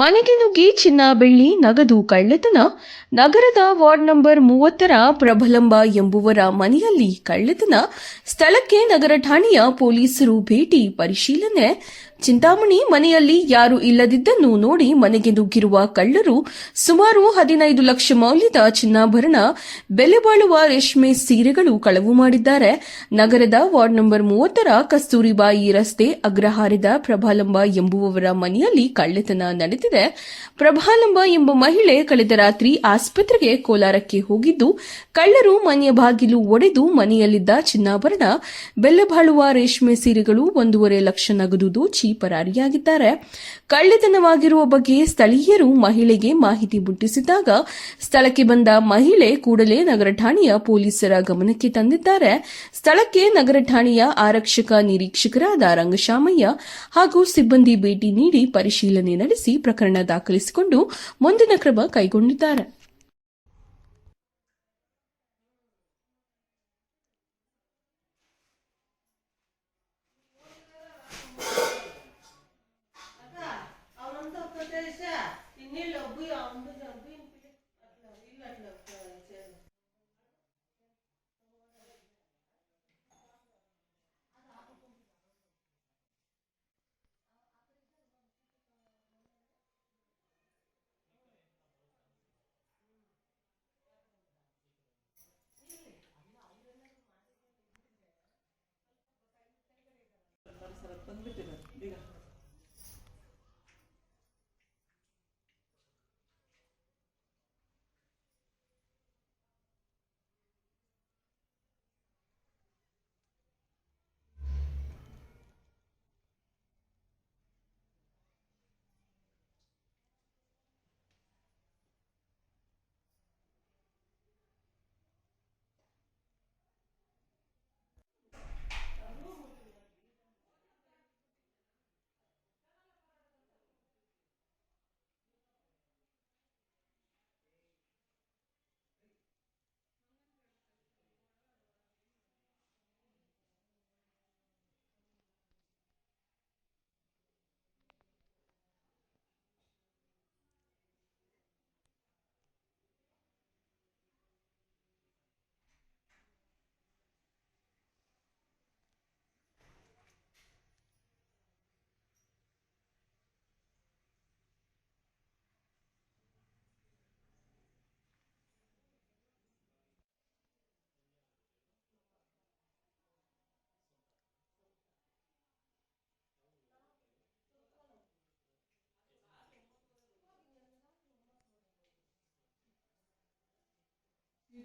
ಮನೆಗೆ ನುಗ್ಗಿ ಚಿನ್ನ ಬೆಳ್ಳಿ ನಗದು ಕಳ್ಳತನ. ನಗರದ ವಾರ್ಡ್ ನಂಬರ್ ಮೂವತ್ತರ ಪ್ರಬಲಂಬ ಎಂಬುವರ ಮನೆಯಲ್ಲಿ ಕಳ್ಳತನ. ಸ್ಥಳಕ್ಕೆ ನಗರ ಠಾಣೆಯ ಪೊಲೀಸರು ಭೇಟಿ ಪರಿಶೀಲನೆ. ಚಿಂತಾಮಣಿ ಮನೆಯಲ್ಲಿ ಯಾರು ಇಲ್ಲದಿದ್ದನ್ನು ನೋಡಿ ಮನೆಗೆ ನುಗ್ಗಿರುವ ಕಳ್ಳರು ಸುಮಾರು ಹದಿನೈದು ಲಕ್ಷ ಮೌಲ್ಯದ ಚಿನ್ನಾಭರಣ, ಬೆಲೆ ಬಾಳುವ ರೇಷ್ಮೆ ಸೀರೆಗಳು ಕಳವು ಮಾಡಿದ್ದಾರೆ. ನಗರದ ವಾರ್ಡ್ ನಂಬರ್ ಮೂವತ್ತರ ಕಸ್ತೂರಿಬಾಯಿ ರಸ್ತೆ ಅಗ್ರಹಾರದ ಪ್ರಭಾಲಂಬ ಎಂಬುವವರ ಮನೆಯಲ್ಲಿ ಕಳ್ಳತನ ನಡೆದಿದೆ. ಪ್ರಭಾಲಂಬ ಎಂಬ ಮಹಿಳೆ ಕಳೆದ ರಾತ್ರಿ ಆಸ್ಪತ್ರೆಗೆ ಕೋಲಾರಕ್ಕೆ ಹೋಗಿದ್ದು, ಕಳ್ಳರು ಮನೆಯ ಬಾಗಿಲು ಒಡೆದು ಮನೆಯಲ್ಲಿದ್ದ ಚಿನ್ನಾಭರಣ, ಬೆಲೆ ಬಾಳುವ ರೇಷ್ಮೆ ಸೀರೆಗಳು ಒಂದೂವರೆ ಲಕ್ಷ ನಗದು ದೋಚಿ ಪರಾರಿಯಾಗಿದ್ದಾರೆ. ಕಳ್ಳತನವಾಗಿರುವ ಬಗ್ಗೆ ಸ್ಥಳೀಯರು ಮಹಿಳೆಗೆ ಮಾಹಿತಿ ಮುಟ್ಟಿಸಿದಾಗ ಸ್ಥಳಕ್ಕೆ ಬಂದ ಮಹಿಳೆ ಕೂಡಲೇ ನಗರ ಠಾಣೆಯ ಪೊಲೀಸರ ಗಮನಕ್ಕೆ ತಂದಿದ್ದಾರೆ. ಸ್ಥಳಕ್ಕೆ ನಗರ ಠಾಣೆಯ ಆರಕ್ಷಕ ನಿರೀಕ್ಷಕರಾದ ರಂಗಶಾಮಯ್ಯ ಹಾಗೂ ಸಿಬ್ಬಂದಿ ಭೇಟಿ ನೀಡಿ ಪರಿಶೀಲನೆ ನಡೆಸಿ ಪ್ರಕರಣ ದಾಖಲಿಸಿಕೊಂಡು ಮುಂದಿನ ಕ್ರಮ ಕೈಗೊಂಡಿದ್ದಾರೆ. 伸びてる目が。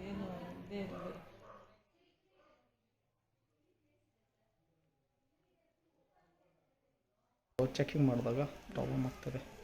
ಏನು ಇದೇ ಇರಲಿ ಚೆಕಿಂಗ್ ಮಾಡಿದಾಗ ಪ್ರಾಬ್ಲಮ್ ಆಗ್ತದೆ.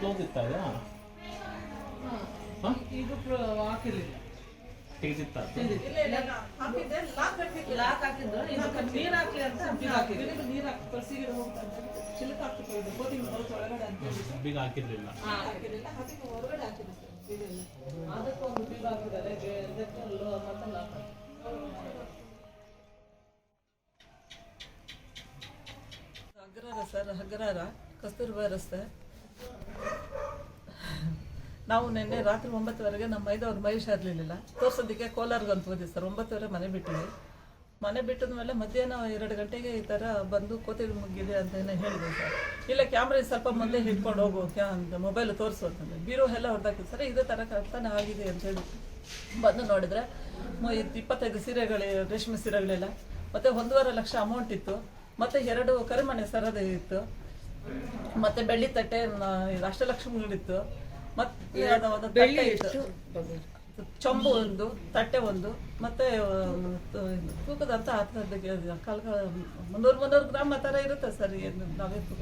ಕ್ಲೋಸ್ ಇತ್ತಾ ಇದು ಹಾಂ? ಇದು ಹಾಕಿರ್ಲಿಲ್ಲ. ತೆಗೆದಿತ್ತ? ಹಾಕಿದ್ದೆ ಲಾಕ್ ಹಾಕಿದ್ದು. ನೀರು ಹಾಕ್ಲಿ ಅಂತ ಬೀಗ ಹಾಕಿದ್ದು. ನೀರು ಹಾಕಿ ಪರ್ಸಿಗೆ ಹೋಗ್ತಾ ಚಿಲಕ ಹಾಕ್ತಿತ್ತು ಇದು. ಕೋಟಿಂಗ್ ಬರುತ್ತೆ ಒಳಗಡೆ ಅಂತ ಹೇಳಿ. ಬೀಗ ಹಾಕಿರ್ಲಿಲ್ಲ. ಹಾಕಿರಲಿಲ್ಲ. ಹಾಕಿ ಹೊರಗಡೆ ಸರ್ ಹಗ್ರಾರ ಅದಕ್ಕೆ ಒಂದು ಬೀಗ ಹಾಕಿದ್ದಾರೆ. ಮತ್ತೆ ಲಾಕ್ ಹಾಕಿ ಅಗ್ರಹಾರ ಸರ್ ಅಗ್ರಹಾರ ಕಸ್ತೂರ್ಬಾ ರಸ್ತೆ. ನಾವು ನಿನ್ನೆ ರಾತ್ರಿ ಒಂಬತ್ತುವರೆಗೆ ನಮ್ಮ ಮೈದವ್ರು ಮಹೇಶ್ ಇರಲಿಲ್ಲ. ತೋರ್ಸೋದಕ್ಕೆ ಅಂತ ಹೋದ್ವಿ ಸರ್. ಒಂಬತ್ತುವರೆ ಮನೆ ಬಿಟ್ಟಿವಿ ಮನೆ ಬಿಟ್ಟದ ಮೇಲೆ ಮಧ್ಯಾಹ್ನ ಎರಡು ಗಂಟೆಗೆ ಈ ಥರ ಬಂದು ಕೋತಿಗೆ ಮುಗಿದೆ ಅಂತ ಹೇಳಿದೆ ಸರ್. ಇಲ್ಲ ಕ್ಯಾಮ್ರಾ ಸ್ವಲ್ಪ ಮುಂದೆ ಹಿಡ್ಕೊಂಡು ಹೋಗು ಕ್ಯಾ ಅಂತ ಮೊಬೈಲ್ ತೋರಿಸು ಬೀರೋ ಎಲ್ಲ ಹೊಡೆದಾಕಿದ್ದು ಸರ್, ಇದೇ ಥರ ಕರ್ತನ ಆಗಿದೆ ಅಂತ ಹೇಳಿ ಬಂದು ನೋಡಿದ್ರೆ ಇಪ್ಪತ್ತೈದು ಸೀರೆಗಳು, ರೇಷ್ಮೆ ಸೀರೆಗಳೆಲ್ಲ. ಮತ್ತೆ ಒಂದೂವರೆ ಲಕ್ಷ ಅಮೌಂಟ್ ಇತ್ತು. ಮತ್ತೆ ಎರಡು ಕರಿಮಣೆ ಸರದ ಇತ್ತು. ಮತ್ತೆ ಬೆಳ್ಳಿ ತಟ್ಟೆ ಅಷ್ಟಲಕ್ಷ್ಮಿಗಳಿತ್ತು ಮತ್ತೆ ತಟ್ಟೆ ಚೊಂಬು ಒಂದು ತಟ್ಟೆ ಒಂದು ಮತ್ತೆ ತೂಕದ ಅಂತ ಹತ್ತು ತೂಕದಂತ ಹತ್ತದ ಕಲ್ಗ ಮುನ್ನೂರು ಮುನ್ನೂರು ಗ್ರಾಮ್ ಆ ಥರ ಇರುತ್ತೆ ಸರ್ ಏನು ನಾವೇ ತೂಕ.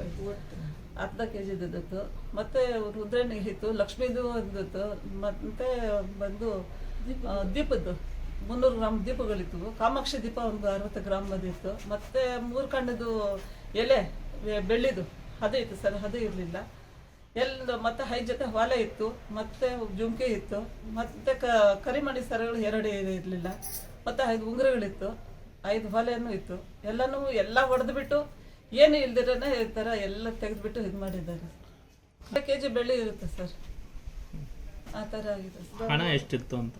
ಅರ್ಧ ಕೆ ಜಿದಿತ್ತು ಮತ್ತೆ ರುದ್ರಣ್ಣಿಗೆ ಇತ್ತು ಲಕ್ಷ್ಮೀದು ಒಂದಿತ್ತು ಮತ್ತೆ ಬಂದು ದೀಪದ್ದು. ಮುನ್ನೂರು ಗ್ರಾಮ್ ದೀಪಗಳಿತ್ತು ಕಾಮಾಕ್ಷಿ ದೀಪ ಒಂದು ಅರವತ್ತು ಗ್ರಾಮ್ ಅದಿತ್ತು ಮತ್ತೆ ಮೂರು ಕಣ್ಣದು ಎಲೆ ಬೆಳ್ಳಿದು. ಅದು ಇತ್ತು ಸರ್ ಅದು ಇರಲಿಲ್ಲ. ಎಲ್ಲ ಮತ್ತೆ ಹೈ ಜೊತೆ ಹೊಲ ಇತ್ತು ಮತ್ತೆ ಜುಮ್ಕೆ ಇತ್ತು ಮತ್ತೆ ಕ ಕರಿಮಣಿ ಸರಗಳು ಎರಡು ಇರಲಿಲ್ಲ. ಮತ್ತೆ ಐದು ಉಂಗುರಗಳಿತ್ತು ಐದು ಹೊಲೆನೂ ಇತ್ತು. ಎಲ್ಲನೂ ಎಲ್ಲ ಹೊಡೆದು ಬಿಟ್ಟು ಏನು ಇಲ್ದಿರೇ ಈ ಥರ ಎಲ್ಲ ತೆಗೆದುಬಿಟ್ಟು ಇದು ಮಾಡಿದ್ದಾರೆ. ಕೆ ಜಿ ಬೆಳ್ಳಿ ಇರುತ್ತೆ ಸರ್. ಆ ಥರ ಆಗಿದೆ ಸರ್. ಹಣ ಎಷ್ಟಿತ್ತು ಅಂತ?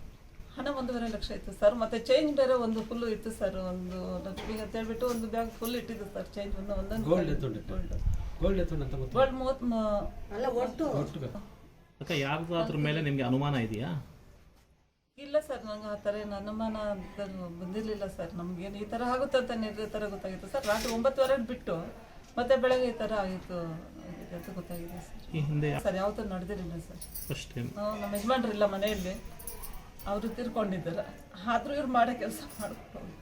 ಹಣ ಒಂದೂವರೆ ಲಕ್ಷ ಇತ್ತು ಸರ್. ಮತ್ತೆ ಚೇಂಜ್ ಬೇರೆ ಒಂದು ಫುಲ್ ಇತ್ತು ಸರ್. ಒಂದು ಲಕ್ಷ ಅಂತ ಹೇಳ್ಬಿಟ್ಟು ಒಂದು ಬ್ಯಾಗ್ ಫುಲ್ ಇಟ್ಟಿದ್ದು ಸರ್. ಚೇಂಜ್ ಒಂದು ಒಂದೊಂದು ಗೋಲ್ಡ್ ಗೋಲ್ಡ್ ಎತ್ತುಂಡು ಅಂತ ಗೊತ್ತು? ಗೋಲ್ಡ್ ಮೂವತ್ತು ಅಕ್ಕ ಯಾರ್ದಾದ್ರ ಮೇಲೆ ನಿಮಗೆ ಅನುಮಾನ ಇದೆಯಾ? ಇಲ್ಲ ಸರ್ ನಂಗೆ ಆ ಥರ ಏನು ಅನುಮಾನ ಅಂತ ಬಂದಿರಲಿಲ್ಲ ಸರ್. ನಮ್ಗೇನು ಈ ಥರ ಆಗುತ್ತೆ ಅಂತ ನಿರ್ಧಾರ ಗೊತ್ತಾಗಿತ್ತು ಸರ್. ರಾತ್ರಿ ಒಂಬತ್ತುವರೆ ಬಿಟ್ಟು ಮತ್ತೆ ಬೆಳಗ್ಗೆ ಈ ಥರ ಆಗಿತ್ತು ಅಂತ ಗೊತ್ತಾಗಿದೆ ಸರ್. ಈ ಹಿಂದೆ ಸರ್ ಯಾವತ್ತೂ ನಡೆದಿರಲಿಲ್ಲ ಸರ್. ಫಸ್ಟ್ ಟೈಮ್ ನಾವು ನಮ್ಮ ಯಜಮಾನ್ರಿಲ್ಲ ಮನೆಯಲ್ಲಿ. ಅವರು ತಿರ್ಕೊಂಡಿದ್ದಾರೆ. ಆದರೂ ಇವ್ರು ಮಾಡೋ ಕೆಲಸ ಮಾಡ್ಕೊಂಡು